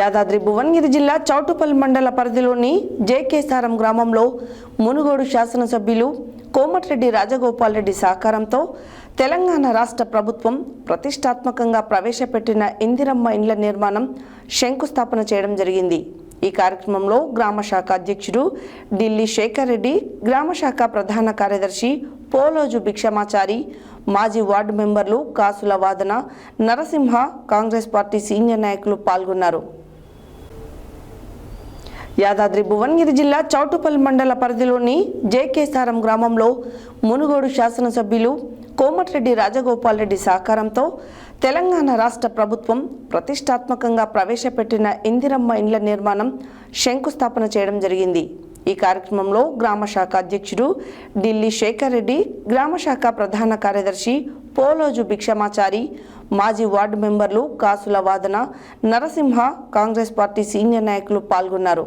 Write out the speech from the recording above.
యాదాద్రి భువనగిరి జిల్లా చౌటుపల్లి మండల పరిధిలోని జేకేసారం గ్రామంలో మునుగోడు శాసనసభ్యులు కోమటిరెడ్డి రాజగోపాల్ రెడ్డి సహకారంతో తెలంగాణ రాష్ట్ర ప్రభుత్వం ప్రతిష్టాత్మకంగా ప్రవేశపెట్టిన ఇందిరమ్మ ఇండ్ల నిర్మాణం శంకుస్థాపన చేయడం జరిగింది. ఈ కార్యక్రమంలో గ్రామ శాఖ అధ్యక్షుడు ఢిల్లీ శేఖర్ రెడ్డి గ్రామ శాఖ ప్రధాన కార్యదర్శి పోలోజు భిక్షమాచారి మాజీ వార్డు మెంబర్లు కాసుల వాదన నరసింహ కాంగ్రెస్ పార్టీ సీనియర్ నాయకులు పాల్గొన్నారు. యాదాద్రి భువనగిరి జిల్లా చౌటుపల్లి మండల పరిధిలోని జేకేసారం గ్రామంలో మునుగోడు శాసనసభ్యులు కోమటిరెడ్డి రాజగోపాల్ రెడ్డి సహకారంతో తెలంగాణ రాష్ట్ర ప్రభుత్వం ప్రతిష్టాత్మకంగా ప్రవేశపెట్టిన ఇందిరమ్మ ఇండ్ల నిర్మాణం శంకుస్థాపన చేయడం జరిగింది. ఈ కార్యక్రమంలో గ్రామ శాఖ అధ్యక్షుడు ఢిల్లీ శేఖర్ రెడ్డి గ్రామ శాఖ ప్రధాన కార్యదర్శి పోలోజు భిక్షమాచారి మాజీ వార్డు మెంబర్లు కాసుల వాదన నరసింహ కాంగ్రెస్ పార్టీ సీనియర్ నాయకులు పాల్గొన్నారు.